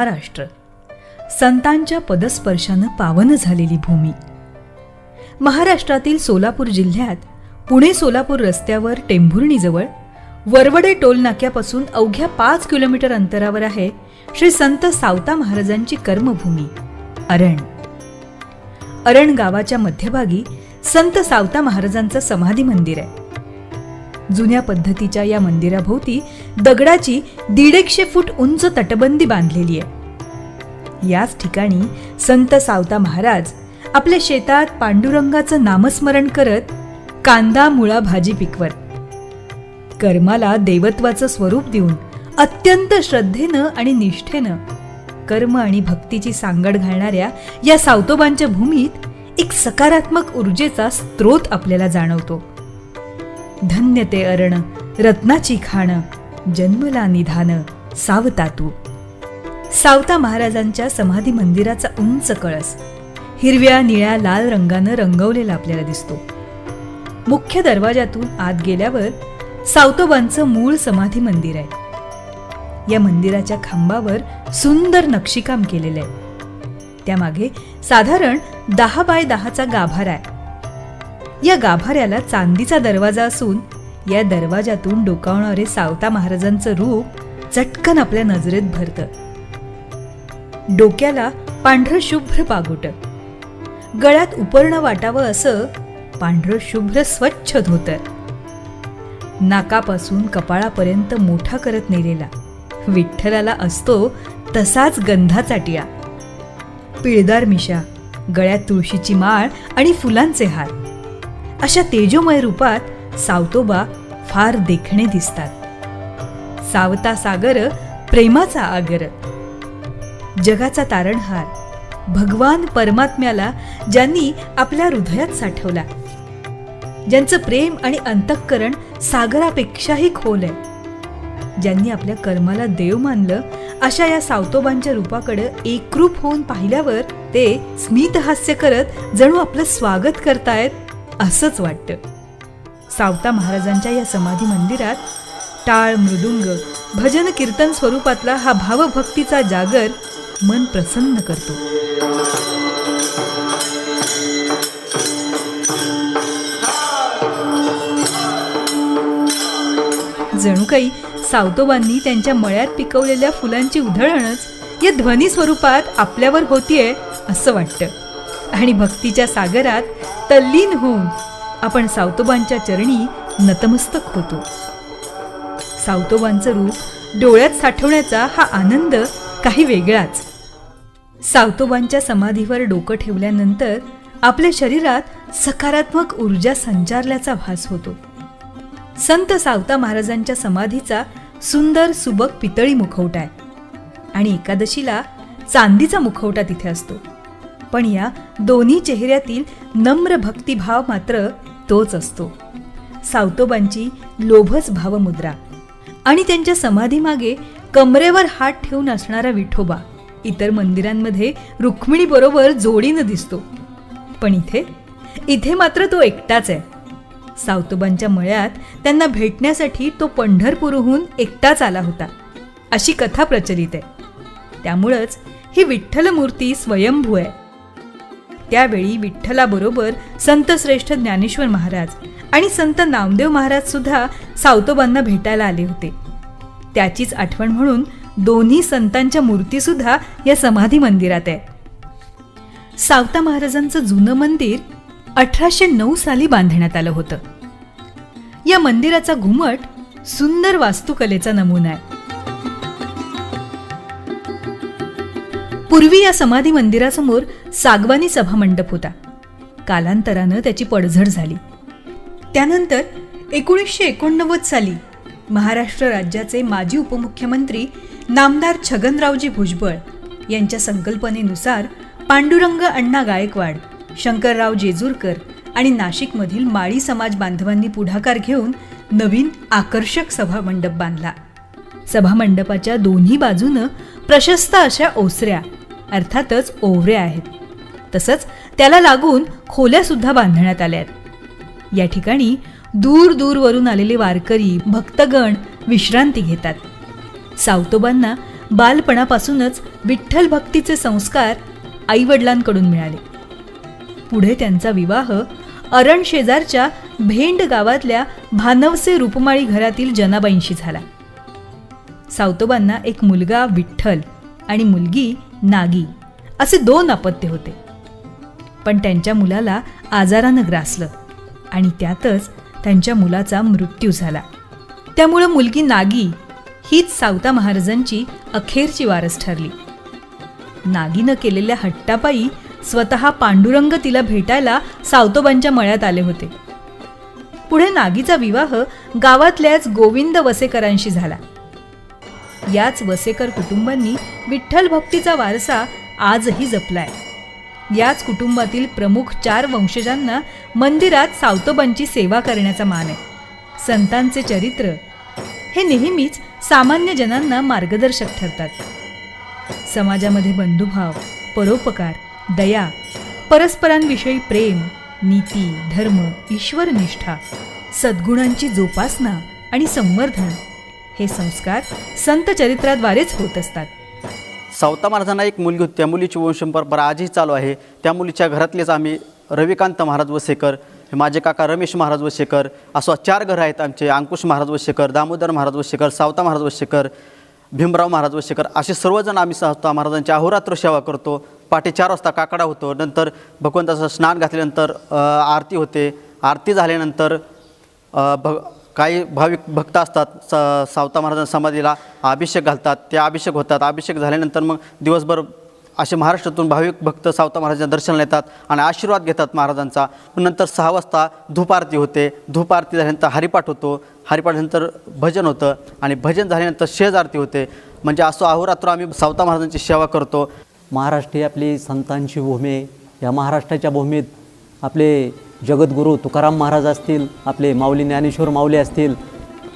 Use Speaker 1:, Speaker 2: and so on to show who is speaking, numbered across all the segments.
Speaker 1: महाराष्ट्र. संतांच्या पदस्पर्शानं पावन झालेली भूमी. महाराष्ट्रातील सोलापूर जिल्ह्यात पुणे सोलापूर रस्त्यावर टेंभुर्णीजवळ वरवडे टोल नाक्यापासून अवघ्या पाच किलोमीटर अंतरावर आहे श्री संत सावता महाराजांची कर्मभूमी अरण. अरण गावाच्या मध्यभागी संत सावता महाराजांचं समाधी मंदिर आहे. जुन्या पद्धतीच्या या मंदिराभोवती दगडाची दीडशे फूट उंच तटबंदी बांधलेली आहे. याच ठिकाणी संत सावता महाराज आपल्या शेतात पांडुरंगाचं नामस्मरण करत कांदा मुळा भाजी पिकवत कर्माला देवत्वाचं स्वरूप देऊन अत्यंत श्रद्धेनं आणि निष्ठेनं कर्म आणि भक्तीची सांगड घालणाऱ्या या सावतोबांच्या भूमीत एक सकारात्मक ऊर्जेचा स्रोत आपल्याला जाणवतो. धन्य ते अरण रत्नाची खाण जन्मला निधान सावता तू. सावता महाराजांच्या समाधी मंदिराचा उंच कळस. हिरव्या निळ्या लाल रंगानं रंगवलेला आपल्याला दिसतो. मुख्य दरवाजातून आत गेल्यावर सावतोबांचं मूळ समाधी मंदिर आहे. या मंदिराच्या खांबावर सुंदर नक्षीकाम केलेलं आहे. त्यामागे साधारण दहा बाय दहाचा गाभारा आहे. या गाभाऱ्याला चांदीचा दरवाजा असून या दरवाजातून डोकावणारे सावता महाराजांचं रूप चटकन आपल्या नजरेत भरतं. डोक्याला पांढरं शुभ्र पागोट. गळ्यात उपरणं वाटावं असं पांढरं शुभ्र स्वच्छ धोतर. नाकापासून कपाळापर्यंत मोठा करत नेलेला विठ्ठलाला असतो तसाच गंधाचा टिया. पिळदार मिशा गळ्यात तुळशीची माळ आणि फुलांचे हार. अशा तेजोमय रूपात सावतोबा फार देखणे दिसतात. सावता सागर प्रेमाचा आगर. जगाचा तारणहार. भगवान परमात्म्याला ज्यांनी आपल्या हृदयात साठवला. ज्यांचं प्रेम आणि अंतःकरण सागरापेक्षाही खोल आहे. ज्यांनी आपल्या कर्माला देव मानलं अशा या सावतोबांच्या रूपाकडे एकरूप होऊन पाहिल्यावर ते स्मित हास्य करत जणू आपलं स्वागत करतायत असंच वाटतं. सावता महाराजांच्या या समाधी मंदिरात टाळ मृदुंग भजन कीर्तन स्वरूपातला हा भावभक्तीचा जागर मन प्रसन्न करतो. जणू काही सावतोबांनी त्यांच्या मळ्यात पिकवलेल्या फुलांची उधळणच या ध्वनी स्वरूपात आपल्यावर होतीये असं वाटतं. आणि भक्तीच्या सागरात तल्लीन होऊन आपण सावतोबांच्या चरणी नतमस्तक होतो. सावतोबांचं रूप डोळ्यात साठवण्याचा हा आनंद काही वेगळाच. सावतोबांच्या समाधीवर डोकं ठेवल्यानंतर आपल्या शरीरात सकारात्मक ऊर्जा संचारल्याचा भास होतो. संत सावता महाराजांच्या समाधीचा सुंदर सुबक पितळी मुखवटा आहे आणि एकादशीला चांदीचा मुखवटा तिथे असतो. पण या दोन्ही चेहऱ्यातील नम्र भक्तिभाव मात्र तोच असतो. सावतोबांची लोभस भावमुद्रा. आणि त्यांच्या समाधीमागे कमरेवर हात ठेवून असणारा विठोबा इतर मंदिरांमध्ये रुक्मिणीबरोबर जोडीनं दिसतो. पण इथे इथे मात्र तो एकटाच आहे. सावतोबांच्या मळ्यात त्यांना भेटण्यासाठी तो पंढरपूरहून एकटाच आला होता. अशी कथा प्रचलित आहे. त्यामुळंच ही विठ्ठल मूर्ती स्वयंभू आहे. त्यावेळी विठ्ठलाबरोबर संत श्रेष्ठ ज्ञानेश्वर महाराज आणि संत नामदेव महाराज सुद्धा सावतोबांना भेटायला आले होते. त्याचीच आठवण म्हणून दोन्ही संतांच्या मूर्ती सुद्धा या समाधी मंदिरात आहे. सावता महाराजांचं जुनं मंदिर अठराशे नऊ साली बांधण्यात आलं होतं. या मंदिराचा घुमट सुंदर वास्तुकलेचा नमुना आहे. पूर्वी या समाधी मंदिरासमोर सागवानी सभामंडप होता. कालांतरानं त्याची पडझड झाली. त्यानंतर एकोणीसशे एकोणनव्वद साली महाराष्ट्र राज्याचे माजी उपमुख्यमंत्री नामदार छगनरावजी भुजबळ यांच्या संकल्पनेनुसार पांडुरंग अण्णा गायकवाड शंकरराव जेजूरकर आणि नाशिकमधील माळी समाज बांधवांनी पुढाकार घेऊन नवीन आकर्षक सभामंडप बांधला. सभामंडपाच्या दोन्ही बाजूनं प्रशस्त अशा ओसऱ्या अर्थातच ओवरे आहेत. तसंच त्याला लागून खोल्यासुद्धा बांधण्यात आल्या आहेत. या ठिकाणी दूर दूरवरून आलेले वारकरी भक्तगण विश्रांती घेतात. सावतोबांना बालपणापासूनच विठ्ठल भक्तीचे संस्कार आईवडिलांकडून मिळाले. पुढे त्यांचा विवाह अरण शेजारच्या भेंड गावातल्या भानवसे रूपमाळी घरातील जनाबाईंशी झाला. सावतोबांना एक मुलगा विठ्ठल आणि मुलगी नागी असे दोन अपत्य होते. पण त्यांच्या मुलाला आजारानं ग्रासलं आणि त्यातच त्यांच्या मुलाचा मृत्यू झाला. त्यामुळं मुलगी नागी हीच सावता महाराजांची अखेरची वारस ठरली. नागीनं केलेल्या हट्टापायी स्वतः पांडुरंग तिला भेटायला सावतोबांच्या मळ्यात आले होते. पुढे नागीचा विवाह गावातल्याच गोविंद वसेकरांशी झाला. याच वसेकर कुटुंबांनी विठ्ठल भक्तीचा वारसा आजही जपलाय. याच कुटुंबातील प्रमुख चार वंशजांना मंदिरात सावतोबांची सेवा करण्याचा मान आहे. संतांचे चरित्र हे नेहमीच सामान्य जनांना मार्गदर्शक ठरतात. समाजामध्ये बंधुभाव परोपकार दया परस्परांविषयी प्रेम नीती धर्म ईश्वरनिष्ठा सद्गुणांची जोपासना आणि संवर्धन हे संस्कार संत चरित्राद्वारेच होत असतात.
Speaker 2: सावता महाराजांना एक मुलगी होती त्या मुलीची वंशपरंपरा आजही चालू आहे. त्या मुलीच्या घरातलेच आम्ही रविकांत महाराज वसेकर हे माझे काका रमेश महाराज वसेकर असं चार घरं आहेत आमचे अंकुश महाराज वसेकर दामोदर महाराज वसेकर सावता महाराज वसेकर भीमराव महाराज वसेकर असे सर्वजण आम्ही सावता महाराजांची अहोरात्र सेवा करतो. पाठी चार वाजता काकडा होतो नंतर भगवंताचं स्नान घातल्यानंतर आरती होते. आरती झाल्यानंतर भ काही भाविक भक्त असतात स सावता महाराजां समाधीला अभिषेक घालतात ते अभिषेक होतात. अभिषेक झाल्यानंतर मग दिवसभर असे महाराष्ट्रातून भाविक भक्त सावता महाराजांच्या दर्शनाला येतात आणि आशीर्वाद घेतात महाराजांचा. नंतर सहा वाजता धूप आरती होते. धूप आरती झाल्यानंतर हरिपाठ होतो. हरिपाठानंतर भजन होतं आणि भजन झाल्यानंतर शेज आरती होते. म्हणजे असं अहोरात्र आम्ही सावता महाराजांची सेवा करतो.
Speaker 3: महाराष्ट्र ही आपली संतांची भूमी या महाराष्ट्राच्या भूमीत आपले जगद्गुरू तुकाराम महाराज असतील आपले माऊली ज्ञानेश्वर माऊली असतील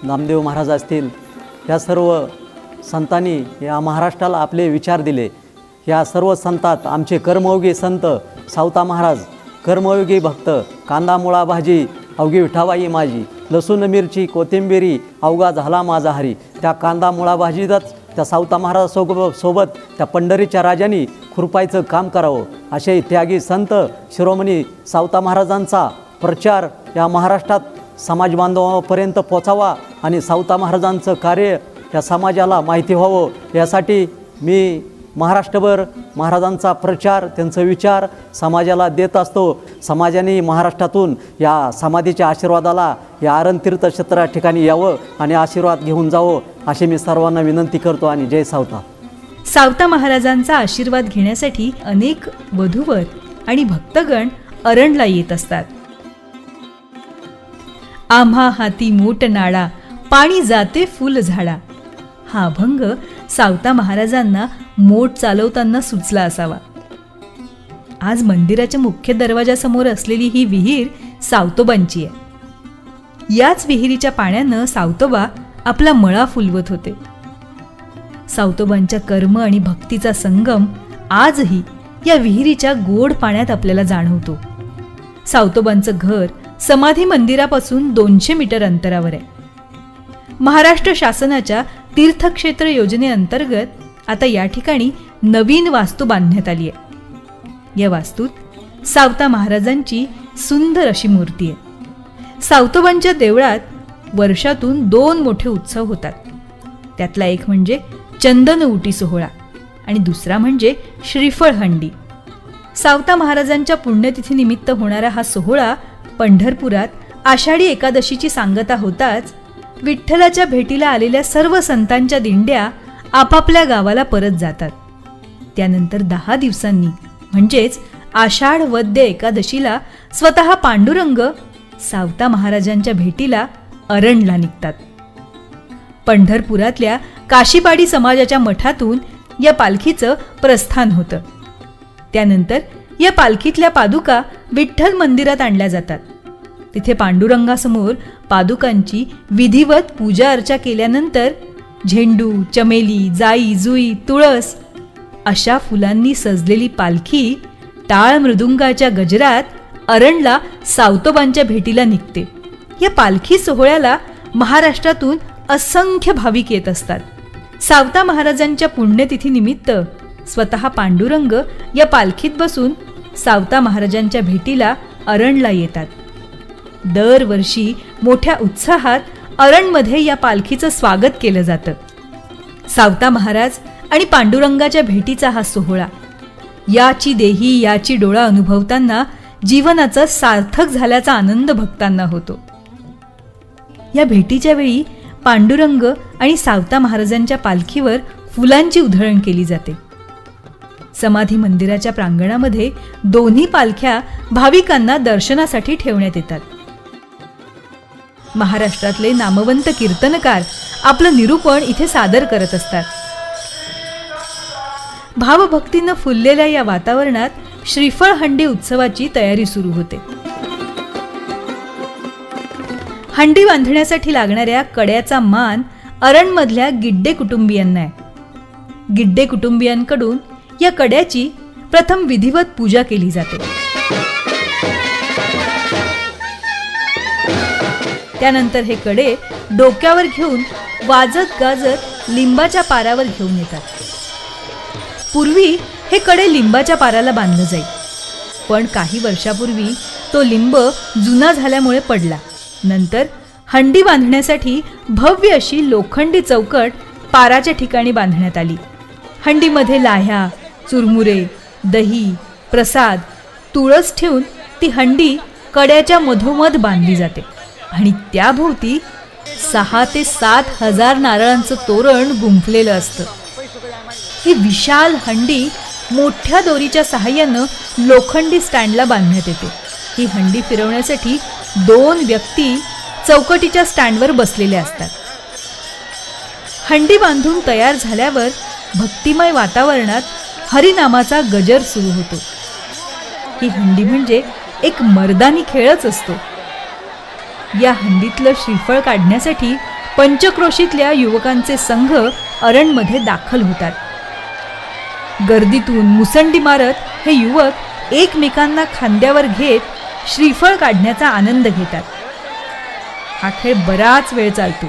Speaker 3: नामदेव महाराज असतील या सर्व संतांनी या महाराष्ट्राला आपले विचार दिले. या सर्व संतात आमचे कर्मयोगी संत सावता महाराज कर्मयोगी भक्त कांदा मुळा भाजी अवघी विठाबाई माझी लसूण मिरची कोथिंबिरी अवघा झाला माझा हरी. त्या कांदा मुळा भाजीतच त्या सावता महाराजासोब सोबत त्या पंढरीच्या राजांनी खुरपायचं काम करावं. असे त्यागी संत शिरोमणी सावता महाराजांचा प्रचार या महाराष्ट्रात समाज बांधवापर्यंत पोचावा आणि सावता महाराजांचं कार्य या समाजाला माहिती व्हावं. यासाठी मी महाराष्ट्रभर महाराजांचा प्रचार त्यांचा विचार समाजाला देत असतो. समाजाने महाराष्ट्रातून या समाधीच्या आशीर्वादाला या आरण तीर्थक्षेत्रा ठिकाणी यावं आणि आशीर्वाद घेऊन जावं अशी मी सर्वांना विनंती करतो आणि जय सावता.
Speaker 1: सावता महाराजांचा आशीर्वाद घेण्यासाठी अनेक वधूवर आणि भक्तगण अरणला येत असतात. आम्हा हाती मोट नाळा पाणी जाते फुल झाडा हा अभंग सावता महाराजांना मोठ चालवताना सुचला असावा. आज मंदिराच्या मुख्य दरवाजासमोर असलेली ही विहीर सावतोबांची आहे. याच विहिरीच्या पाण्यानं सावतोबा आपला मळा फुलवत होते. सावतोबांच्या कर्म आणि भक्तीचा संगम आजही या विहिरीच्या गोड पाण्यात आपल्याला जाणवतो. सावतोबांचं घर समाधी मंदिरापासून दोनशे मीटर अंतरावर आहे. महाराष्ट्र शासनाच्या तीर्थक्षेत्र योजनेअंतर्गत आता या ठिकाणी नवीन वास्तू बांधण्यात आली आहे. या वास्तूत सावता महाराजांची सुंदर अशी मूर्ती आहे. सावतोबांच्या देवळात वर्षातून दोन मोठे उत्सव होतात. त्यातला एक म्हणजे चंदन उटी सोहळा आणि दुसरा म्हणजे श्रीफळ हंडी. सावता महाराजांच्या पुण्यतिथीनिमित्त होणारा हा सोहळा पंढरपुरात आषाढी एकादशीची सांगता होताच विठ्ठलाच्या भेटीला आलेल्या सर्व संतांच्या दिंड्या आपापल्या गावाला परत जातात. त्यानंतर दहा दिवसांनी म्हणजेच आषाढ वद्य एकादशीला स्वतः पांडुरंग सावता महाराजांच्या भेटीला अरणला निघतात. पंढरपुरातल्या काशीपाडी समाजाच्या मठातून या पालखीचं प्रस्थान होतं. त्यानंतर या पालखीतल्या पादुका विठ्ठल मंदिरात आणल्या जातात. तिथे पांडुरंगासमोर पादुकांची विधिवत पूजा अर्चा केल्यानंतर झेंडू चमेली जाई जुई तुळस अशा फुलांनी सजलेली पालखी टाळ मृदुंगाच्या गजरात अरणला सावतोबांच्या भेटीला निघते. या पालखी सोहळ्याला महाराष्ट्रातून असंख्य भाविक येत असतात. सावता महाराजांच्या पुण्यतिथीनिमित्त स्वतः पांडुरंग या पालखीत बसून सावता महाराजांच्या भेटीला अरणला येतात. दरवर्षी मोठ्या उत्साहात अरणमध्ये या पालखीचं स्वागत केलं जातं. सावता महाराज आणि पांडुरंगाच्या भेटीचा हा सोहळा. याची देही याची डोळा अनुभवताना जीवनाचा सार्थक झाल्याचा आनंद भक्तांना होतो. या भेटीच्या वेळी पांडुरंग आणि सावता महाराजांच्या पालखीवर फुलांची उधळण केली जाते. समाधी मंदिराच्या प्रांगणामध्ये दोन्ही पालख्या भाविकांना दर्शनासाठी ठेवण्यात येतात. महाराष्ट्रातले नामवंत कीर्तनकार आपलं निरूपण इथे सादर करत असतात. भावभक्तीनं फुललेल्या या वातावरणात श्रीफळ हंडी उत्सवाची तयारी सुरू होते. हंडी बांधण्यासाठी लागणाऱ्या कड्याचा मान अरणमधल्या गिड्डे कुटुंबियांना आहे. गिड्डे कुटुंबियांकडून या कड्याची प्रथम विधिवत पूजा केली जाते. त्यानंतर हे कडे डोक्यावर घेऊन वाजत गाजत लिंबाच्या पारावर घेऊन येतात. पूर्वी हे कडे लिंबाच्या पाराला बांधलं जाई पण काही वर्षापूर्वी तो लिंब जुना झाल्यामुळे पडला. नंतर हंडी बांधण्यासाठी भव्य अशी लोखंडी चौकट पाराच्या ठिकाणी बांधण्यात आली. हंडीमध्ये लाह्या चुरमुरे दही प्रसाद तुळस ठेवून ती हंडी कड्याच्या मधोमध बांधली जाते. आणि त्याभोवती सहा ते सात हजार नारळांचं तोरण गुंफलेलं असतं. ही विशाल हंडी मोठ्या दोरीच्या सहाय्यानं लोखंडी स्टँडला बांधण्यात येते. ही हंडी फिरवण्यासाठी दोन व्यक्ती चौकटीच्या स्टँडवर बसलेल्या असतात. हंडी बांधून तयार झाल्यावर भक्तिमय वातावरणात हरिनामाचा गजर सुरू होतो. ही हंडी म्हणजे एक मर्दानी खेळच असतो. या हंडीतलं श्रीफळ काढण्यासाठी पंचक्रोशीतल्या युवकांचे संघ अरणमध्ये दाखल होतात. गर्दीतून मुसंडी मारत हे युवक एकमेकांना खांद्यावर घेत श्रीफळ काढण्याचा आनंद घेतात. हा खेळ बराच वेळ चालतो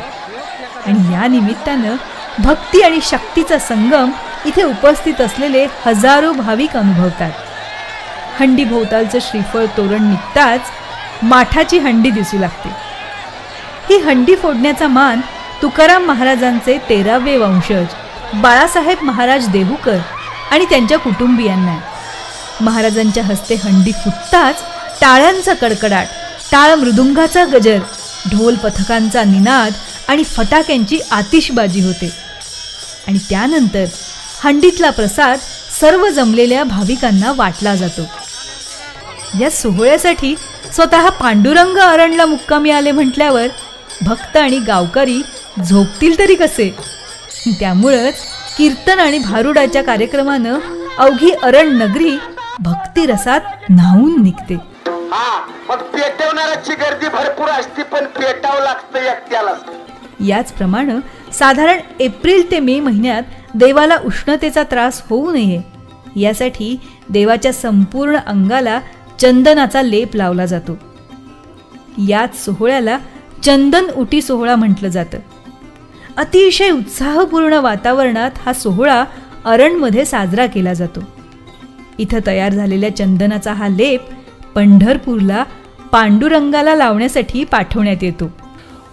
Speaker 1: आणि या निमित्तानं भक्ती आणि शक्तीचा संगम इथे उपस्थित असलेले हजारो भाविक अनुभवतात. हंडी भोवतालचं श्रीफळ तोरण निघताच माठाची हंडी दिसू लागते. ही हंडी फोडण्याचा मान तुकाराम महाराजांचे तेरावे वंशज बाळासाहेब महाराज देहूकर आणि त्यांच्या कुटुंबियांना महाराजांच्या हस्ते हंडी फुटताच टाळ्यांचा कडकडाट टाळ मृदुंगाचा गजर ढोल पथकांचा निनाद आणि फटाक्यांची आतिषबाजी होते. आणि त्यानंतर हंडीतला प्रसाद सर्व जमलेल्या भाविकांना वाटला जातो. या सोहळ्यासाठी स्वतः पांडुरंग अरणला मुक्कामी आले म्हटल्यावर भक्त आणि गावकरी झोपतील तरी कसे? त्यामुळंच कीर्तन आणि भारुडाच्या कार्यक्रमानं अवघी अरण नगरी भक्तिरसात न्हावून निघते.
Speaker 4: हा मग पेटवणाऱ्याची गर्दी भरपूर असते पण पेटावं लागतं एकट्यालाच
Speaker 1: याचप्रमाणे साधारण एप्रिल ते मे महिन्यात देवाला उष्णतेचा त्रास होऊ नये. यासाठी देवाच्या संपूर्ण अंगाला चंदनाचा लेप लावला जातो. याच सोहळ्याला चंदन उटी सोहळा म्हटलं जातं. अतिशय उत्साहपूर्ण वातावरणात हा सोहळा अरणमध्ये साजरा केला जातो. इथं तयार झालेल्या चंदनाचा हा लेप पंढरपूरला पांडुरंगाला लावण्यासाठी पाठवण्यात येतो.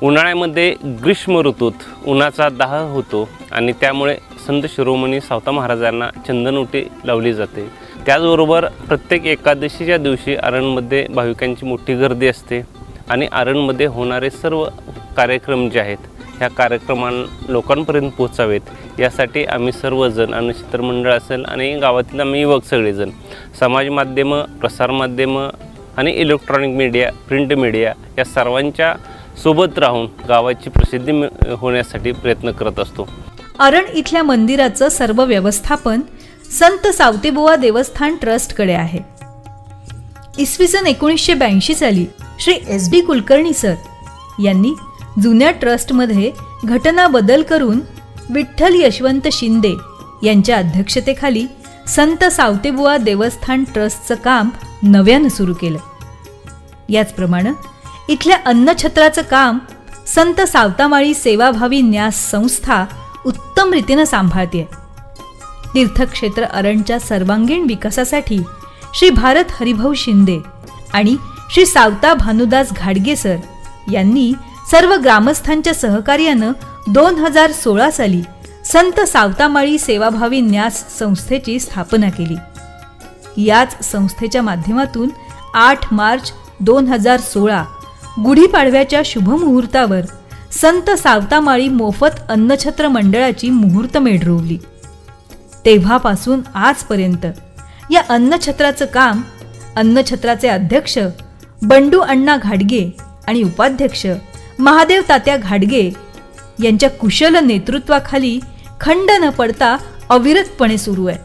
Speaker 5: उन्हाळ्यामध्ये ग्रीष्म ऋतूत उन्हाचा दाह होतो आणि त्यामुळे संत शिरोमणी सावता महाराजांना चंदन उटी लावली जाते. त्याचबरोबर प्रत्येक एकादशीच्या दिवशी आरणमध्ये भाविकांची मोठी गर्दी असते आणि आरणमध्ये होणारे सर्व कार्यक्रम जे आहेत ह्या कार्यक्रमां लोकांपर्यंत पोचावेत यासाठी आम्ही सर्वजण आणि चित्रमंडळ असेल आणि गावातील आम्ही युवक सगळेजण समाज माध्यमं प्रसारमाध्यमं आणि इलेक्ट्रॉनिक मीडिया प्रिंट मीडिया या सर्वांच्या सोबत राहून गावाची प्रसिद्धी मिळ- होण्यासाठी प्रयत्न करत असतो.
Speaker 1: अरण इथल्या मंदिराचं सर्व व्यवस्थापन संत सावतेबुवा देवस्थान ट्रस्टकडे आहे. इसवी सन एकोणीसशे ब्याऐंशी साली Shri S B Kulkarni sir यांनी जुन्या ट्रस्टमध्ये घटना बदल करून विठ्ठल यशवंत शिंदे यांच्या अध्यक्षतेखाली संत सावतेबुवा देवस्थान ट्रस्टचं काम नव्यानं सुरू केलं. याचप्रमाणे इथल्या अन्नछत्राचं काम संत सावतामाळी सेवाभावी न्यास संस्था उत्तम रीतीनं सांभाळते तीर्थक्षेत्र अरणच्या सर्वांगीण विकासासाठी श्री भारत हरिभाऊ शिंदे आणि श्री सावता भानुदास घाडगेसर यांनी सर्व ग्रामस्थांच्या सहकार्यानं दोन हजार सोळा साली संत सावतामाळी सेवाभावी न्यास संस्थेची स्थापना केली. याच संस्थेच्या माध्यमातून आठ मार्च दोन हजार सोळा गुढीपाडव्याच्या शुभमुहूर्तावर संत सावतामाळी मोफत अन्नछत्र मंडळाची मुहूर्तमेढ रोवली तेव्हापासून आजपर्यंत. या अन्नछत्राचं काम अन्नछत्राचे अध्यक्ष बंडू अण्णा घाडगे आणि उपाध्यक्ष महादेव तात्या घाडगे यांच्या कुशल नेतृत्वाखाली खंड न पडता अविरतपणे सुरू आहे.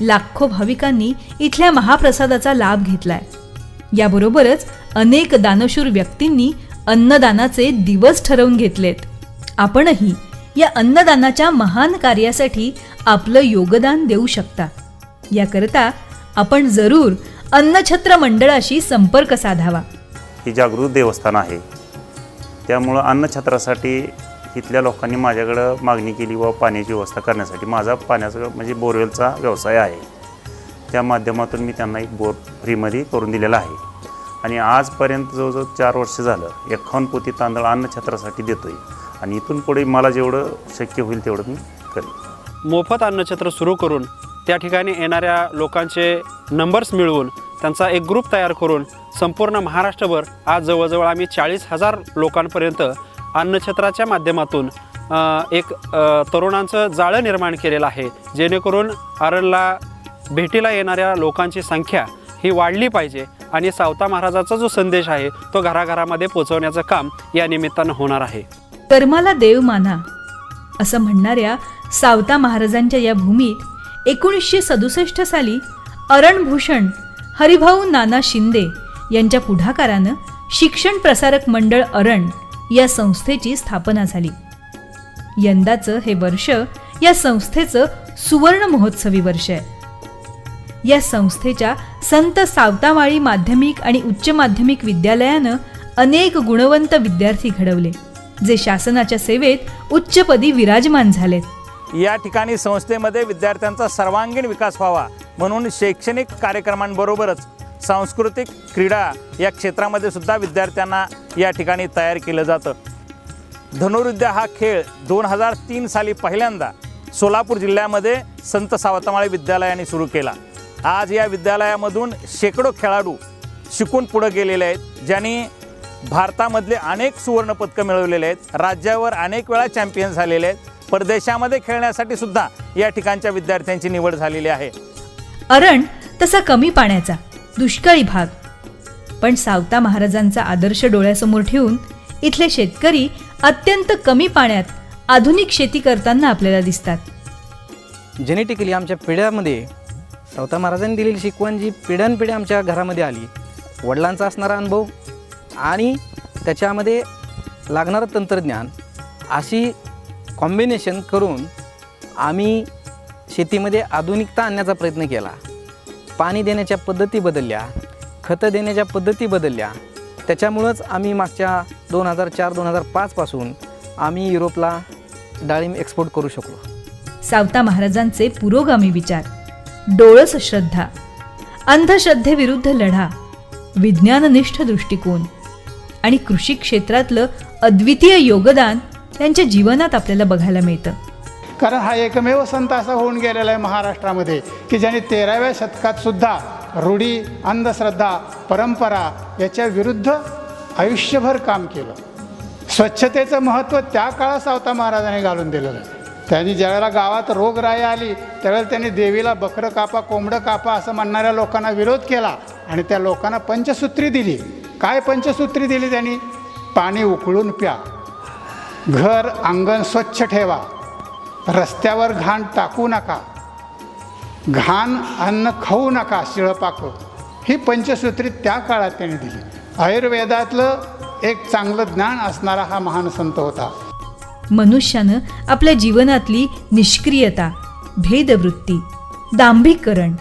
Speaker 1: लाखो भाविकांनी इथल्या महाप्रसादाचा लाभ घेतलाय. याबरोबरच अनेक दानशूर व्यक्तींनी अन्नदानाचे दिवस ठरवून घेतलेत. आपणही या अन्नदानाच्या महान कार्यासाठी आपलं योगदान देऊ शकता. याकरता आपण जरूर अन्नछत्र मंडळाशी संपर्क साधावा.
Speaker 6: ही जागृत देवस्थान आहे. त्यामुळं अन्नछत्रासाठी इथल्या लोकांनी माझ्याकडं मागणी केली व पाण्याची व्यवस्था करण्यासाठी माझा पाण्याचा म्हणजे बोरवेलचा व्यवसाय आहे. त्या माध्यमातून मी त्यांना एक बोर फ्रीमध्ये करून दिलेला आहे. आणि आजपर्यंत जवळजवळ चार वर्ष झालं एकावन्न पोती तांदूळ अन्नछत्रासाठी देतो आहे आणि इथून पुढे मला जेवढं शक्य होईल तेवढं मी करेन.
Speaker 7: मोफत अन्नछत्र सुरू करून त्या ठिकाणी येणाऱ्या लोकांचे नंबर्स मिळवून त्यांचा एक ग्रुप तयार करून संपूर्ण महाराष्ट्रभर आज जवळजवळ आम्ही चाळीस हजार लोकांपर्यंत अन्नछत्राच्या माध्यमातून एक तरुणांचं जाळं निर्माण केलेलं आहे. जेणेकरून आरणला भेटीला येणाऱ्या लोकांची संख्या ही वाढली पाहिजे आणि सावता महाराजाचा जो संदेश आहे तो घराघरामध्ये पोचवण्याचं काम या निमित्तानं होणार आहे.
Speaker 1: कर्माला देव माना असं म्हणणाऱ्या सावता महाराजांच्या या भूमीत एकोणीसशे सदुसष्ट साली अरणभूषण हरिभाऊ नाना शिंदे यांच्या पुढाकारानं शिक्षण प्रसारक मंडळ अरण या संस्थेची स्थापना झाली. यंदाचं हे वर्ष या संस्थेचं सुवर्ण महोत्सवी वर्ष आहे. या संस्थेच्या संत सावतामाळी माध्यमिक आणि उच्च माध्यमिक विद्यालयानं अनेक गुणवंत विद्यार्थी घडवले. जे शासनाच्या सेवेत उच्चपदी विराजमान झालेत.
Speaker 8: या ठिकाणी संस्थेमध्ये विद्यार्थ्यांचा सर्वांगीण विकास व्हावा म्हणून शैक्षणिक कार्यक्रमांबरोबरच सांस्कृतिक क्रीडा या क्षेत्रामध्ये सुद्धा विद्यार्थ्यांना या ठिकाणी तयार केलं जातं. धनुर्विद्या हा खेळ दोन हजार तीन साली पहिल्यांदा सोलापूर जिल्ह्यामध्ये संत सावतमाळे विद्यालयाने सुरू केला. आज या विद्यालयामधून शेकडो खेळाडू शिकून पुढे गेलेले आहेत ज्यांनी भारतामधले अनेक सुवर्णपदकं मिळवलेले आहेत. राज्यावर अनेक वेळा चॅम्पियन झालेले आहेत. परदेशामध्ये खेळण्यासाठी सुद्धा या ठिकाणच्या विद्यार्थ्यांची निवड झालेली आहे.
Speaker 1: अरण तसा कमी पाण्याचा दुष्काळी भाग. पण सावता महाराजांचा आदर्श डोळ्यासमोर ठेवून इथले शेतकरी अत्यंत कमी पाण्यात आधुनिक शेती करताना आपल्याला दिसतात.
Speaker 9: जेनेटिकली आमच्या पिढ्यामध्ये सावता महाराजांनी दिलेली शिकवण जी पिढ्यानपिढ्या आमच्या घरामध्ये आली. वडिलांचा असणारा अनुभव आणि त्याच्यामध्ये लागणारं तंत्रज्ञान अशी कॉम्बिनेशन करून आम्ही शेतीमध्ये आधुनिकता आणण्याचा प्रयत्न केला. पाणी देण्याच्या पद्धती बदलल्या खतं देण्याच्या पद्धती बदलल्या. त्याच्यामुळंच आम्ही मागच्या दोन हजार चार दोन हजार पाचपासून आम्ही युरोपला डाळिंब एक्सपोर्ट करू शकलो.
Speaker 1: सावता महाराजांचे पुरोगामी विचार डोळस श्रद्धा अंधश्रद्धेविरुद्ध लढा विज्ञाननिष्ठ दृष्टिकोन आणि कृषी क्षेत्रातलं अद्वितीय योगदान त्यांच्या जीवनात आपल्याला बघायला मिळतं.
Speaker 10: कारण हा एकमेव संत असा होऊन गेलेला आहे महाराष्ट्रामध्ये की ज्याने तेराव्या शतकात सुद्धा रूढी अंधश्रद्धा परंपरा याच्या विरुद्ध आयुष्यभर काम केलं. स्वच्छतेचं महत्त्व त्या काळात सावता महाराजांनी घालून दिलेलं आहे. त्यांनी ज्यावेळेला गावात रोगराई आली त्यावेळेला त्यांनी देवीला बकरं कापा कोंबडं कापा असं म्हणणाऱ्या लोकांना विरोध केला आणि त्या लोकांना पंचसूत्री दिली. काय पंचसूत्री दिली त्यांनी? पाणी उकळून प्या. घर अंगण स्वच्छ ठेवा. रस्त्यावर घाण टाकू नका. घाण अन्न खाऊ नका शिळपाकं. ही पंचसूत्री त्या काळात त्यांनी दिली. आयुर्वेदातलं एक चांगलं ज्ञान असणारा हा महान संत होता.
Speaker 1: मनुष्यानं आपल्या जीवनातली निष्क्रियता भेदवृत्ती दांभिकरण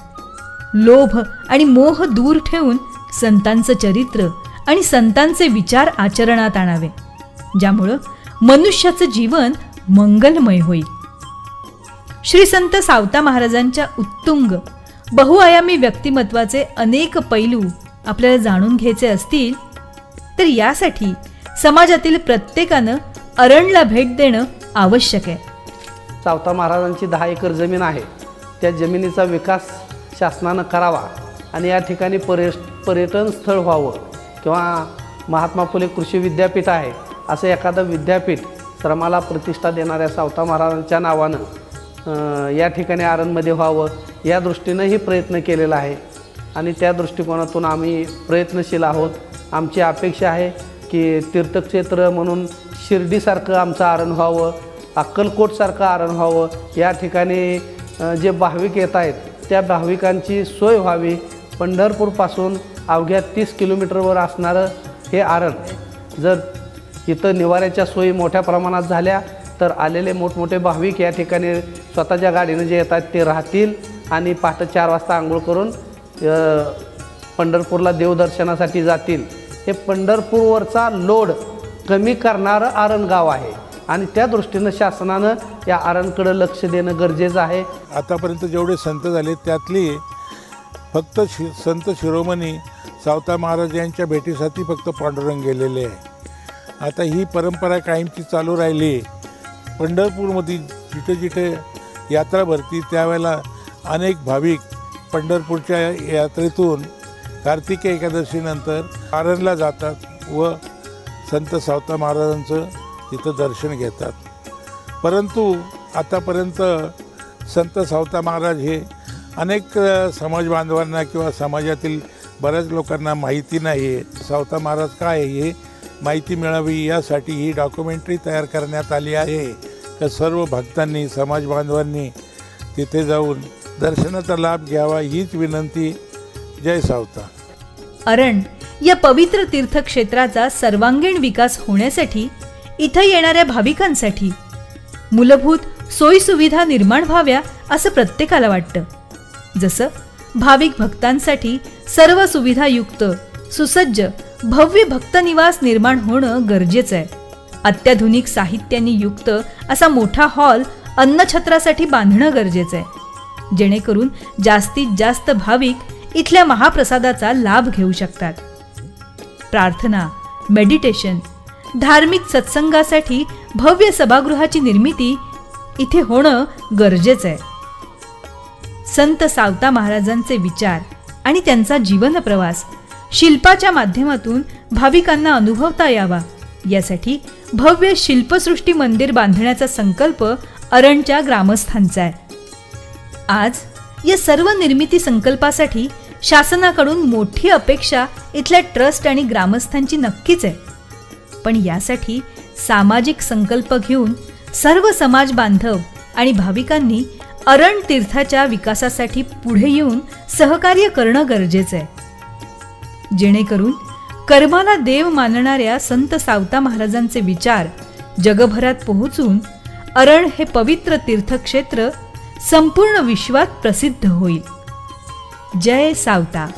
Speaker 1: लोभ आणि मोह दूर ठेवून संतांचं चरित्र आणि संतांचे विचार आचरणात आणावे ज्यामुळं मनुष्याचं जीवन मंगलमय होईल. श्री संत सावता महाराजांच्या उत्तुंग बहुआयामी व्यक्तिमत्वाचे अनेक पैलू आपल्याला जाणून घ्यायचे असतील तर यासाठी समाजातील प्रत्येकानं अरणला भेट देणं आवश्यक आहे.
Speaker 9: सावता महाराजांची दहा एकर जमीन आहे. त्या जमिनीचा विकास शासनानं करावा आणि या ठिकाणी पर्य पर्यटन स्थळ व्हावं. किंवा महात्मा फुले कृषी विद्यापीठ आहे असं एखादं विद्यापीठ श्रमाला प्रतिष्ठा देणाऱ्या सावता महाराजांच्या नावानं या ठिकाणी आरणमध्ये व्हावं या दृष्टीनंही प्रयत्न केलेला आहे. आणि त्या दृष्टिकोनातून आम्ही प्रयत्नशील आहोत. आमची अपेक्षा आहे की तीर्थक्षेत्र म्हणून शिर्डीसारखं आमचं आरण व्हावं अक्कलकोटसारखं आरण व्हावं. या ठिकाणी जे भाविक येत आहेत त्या भाविकांची सोय व्हावी. पंढरपूरपासून अवघ्या तीस किलोमीटरवर असणारं हे आरण जर इथं निवाऱ्याच्या सोयी मोठ्या प्रमाणात झाल्या तर आलेले मोठमोठे भाविक या ठिकाणी स्वतःच्या गाडीनं जे येतात ते राहतील आणि पहाटे चार वाजता आंघोळ करून पंढरपूरला देवदर्शनासाठी जातील. हे पंढरपूरवरचा लोड कमी करणारं आरण गाव आहे आणि त्या दृष्टीनं शासनानं या आरणकडं लक्ष देणं गरजेचं आहे.
Speaker 11: आतापर्यंत जेवढे संत झाले त्यातली फक्त शि संत शिरोमणी सावता महाराज यांच्या भेटीसाठी फक्त पांडुरंग गेलेले आहे. आता ही परंपरा कायमची चालू राहिली. पंढरपूरमध्ये जिथे जिथे यात्रा भरती त्यावेळेला अनेक भाविक पंढरपूरच्या यात्रेतून कार्तिकी एकादशीनंतर आरणला जातात व संत सावता महाराजांचं तिथं दर्शन घेतात. परंतु आतापर्यंत संत सावता महाराज हे अनेक समाज बांधवांना किंवा समाजातील बऱ्याच लोकांना माहिती नाही आहे सावता महाराज काय आहे? हे माहिती मिळावी यासाठी ही डॉक्युमेंटरी तयार करण्यात आली आहे. तर सर्व भक्तांनी समाज बांधवांनी तिथे जाऊन दर्शनाचा लाभ घ्यावा हीच विनंती. जय सावता.
Speaker 1: अरण या पवित्र तीर्थक्षेत्राचा सर्वांगीण विकास होण्यासाठी इथं येणाऱ्या भाविकांसाठी मूलभूत सोयीसुविधा निर्माण व्हाव्या असं प्रत्येकाला वाटतं. जसं भाविक भक्तांसाठी सर्व सुविधायुक्त सुसज्ज भव्य भक्तनिवास निर्माण होणं गरजेचं आहे. अत्याधुनिक साहित्याने युक्त असा मोठा हॉल अन्नछत्रासाठी बांधणं गरजेचं आहे. जेणेकरून जास्तीत जास्त भाविक इथल्या महाप्रसादाचा लाभ घेऊ शकतात. प्रार्थना मेडिटेशन धार्मिक सत्संगासाठी भव्य सभागृहाची निर्मिती इथे होणं गरजेचं आहे. संत सावता महाराजांचे विचार आणि त्यांचा जीवनप्रवास. शिल्पाच्या माध्यमातून भाविकांना अनुभवता यावा. यासाठी भव्य शिल्पसृष्टी मंदिर बांधण्याचा संकल्प अरणच्या ग्रामस्थांचा आहे. आज या सर्व निर्मिती संकल्पासाठी शासनाकडून मोठी अपेक्षा इथल्या ट्रस्ट आणि ग्रामस्थांची नक्कीच आहे. पण यासाठी सामाजिक संकल्प घेऊन सर्व समाज बांधव आणि भाविकांनी अरण तीर्थाच्या विकासासाठी पुढे येऊन सहकार्य करणं गरजेचं आहे. जेणेकरून कर्माला देव मानणाऱ्या संत सावता महाराजांचे विचार जगभरात पोहोचून अरण हे पवित्र तीर्थक्षेत्र संपूर्ण विश्वात प्रसिद्ध होईल. जय सावता.